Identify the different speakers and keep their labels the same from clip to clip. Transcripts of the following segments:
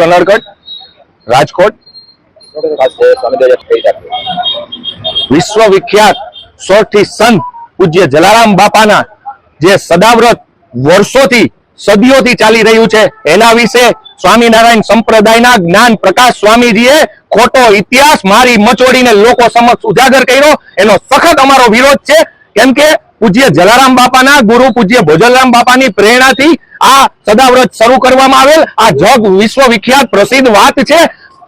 Speaker 1: રનડગઢ રાજકોટ વિશ્વ વિખ્યાત સોરઠી સંત પૂજ્ય જલારામ બાપાના જે સદાવ્રત વર્ષોથી, સદીઓથી ચાલી રહ્યું છે, એના વિશે સ્વામિનારાયણ સંપ્રદાયના જ્ઞાન પ્રકાશ સ્વામીજીએ ખોટો ઇતિહાસ મારી મચોડીને લોકો સમક્ષ ઉજાગર કર્યો. એનો સખત અમારો વિરોધ છે. કેમ કે પૂજ્ય જલારામ બાપાના, ગુરુ પૂજ્ય ભોજલરામ બાપાની પ્રેરણાથી આ સદાવ્રત શરૂ કરવામાં આવેલ. આ જગ વિશ્વ વિખ્યાત પ્રસિદ્ધ વાત છે.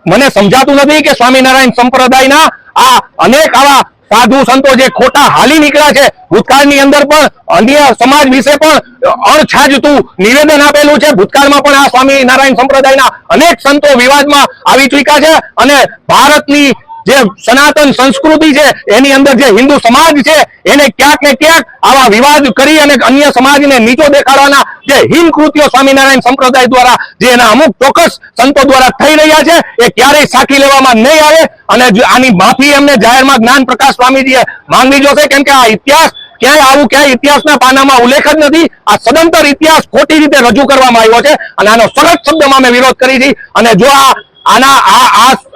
Speaker 1: મને સમજાતું નથી કે સ્વામિનારાયણ સંપ્રદાયના આ અનેક આવા સાધુ સંતો જે ખોટા હાલી નીકળ્યા છે, ભૂતકાળની અંદર પણ, અન્ય સમાજ વિશે પણ અણછાજતું નિવેદન આપેલું છે. ભૂતકાળમાં પણ આ સ્વામિનારાયણ સંપ્રદાયના અનેક સંતો વિવાદમાં આવી ચૂક્યા છે અને ભારતની જે સનાતન સંસ્કૃતિ છે, એની અંદર જે હિન્દુ સમાજ છે, એને ક્યાંક ને ક્યાંક આવા વિવાદ કરી અને અન્ય સમાજને નીચો દેખાડવાના જે હિન સ્વામિનારાયણ સંપ્રદાય દ્વારા જે એના અમુક ચોક્કસ સંતો દ્વારા થઈ રહ્યા છે, એ ક્યારેય સાખી લેવામાં નહીં આવે અને આની માફી એમને જાહેરમાં જ્ઞાન પ્રકાશ સ્વામીજીએ માંગવી જોશે કેમ કે આ ઇતિહાસ ક્યાંય આવું ક્યાંય ઇતિહાસના પાનામાં ઉલ્લેખ જ નથી. આ સદંતર ઇતિહાસ ખોટી રીતે રજૂ કરવામાં આવ્યો છે અને આનો સરળ શબ્દમાં અમે વિરોધ કરી છે અને જો આ આના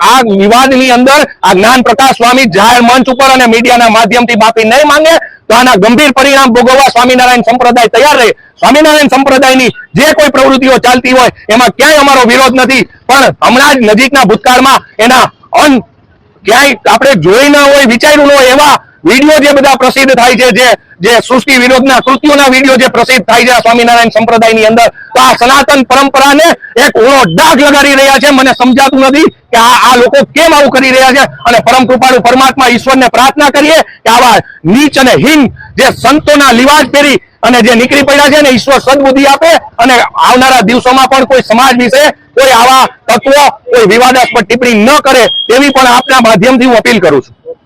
Speaker 1: આ વિવાદની અંદર આ જ્ઞાન પ્રકાશ સ્વામી જાહેર મંચ ઉપર અને મીડિયાના માધ્યમથી માફી નહીં માંગે, તો આના ગંભીર પરિણામ ભોગવવા સ્વામિનારાયણ સંપ્રદાય તૈયાર રહે. સ્વામિનારાયણ સંપ્રદાયની જે કોઈ પ્રવૃત્તિઓ ચાલતી હોય, એમાં ક્યાંય અમારો વિરોધ નથી. પણ હમણાં જ નજીકના ભૂતકાળમાં એના અન ક્યાંય આપણે જોઈ ન હોય, વિચાર્યું ન હોય એવા વીડિયો જે બધા પ્રસિદ્ધ થાય છે, જે સૃષ્ટિ વિરોધના કૃત્યોના વીડિયો જે પ્રસિદ્ધ થાય છે સ્વામિનારાયણ સંપ્રદાયની અંદર, તો આ સનાતન પરંપરાને એક ઓળો ડાઘ લગાડી રહ્યા છે. મને સમજાતું નથી કે આ લોકો કેમ આવું કરી રહ્યા છે. અને પરમ કૃપાળુ પરમાત્મા ઈશ્વરને પ્રાર્થના કરીએ કે આવા નીચ અને હિન જે સંતોના લિવાજ પહેરી અને જે નીકળી પડ્યા છે ને ઈશ્વર સદબુદ્ધિ આપે અને આવનારા દિવસોમાં પણ કોઈ સમાજ વિશે કોઈ આવા તત્વો, કોઈ વિવાદાસ્પદ ટિપ્પણી ન કરે, તેવી પણ આપના માધ્યમથી હું અપીલ કરું છું.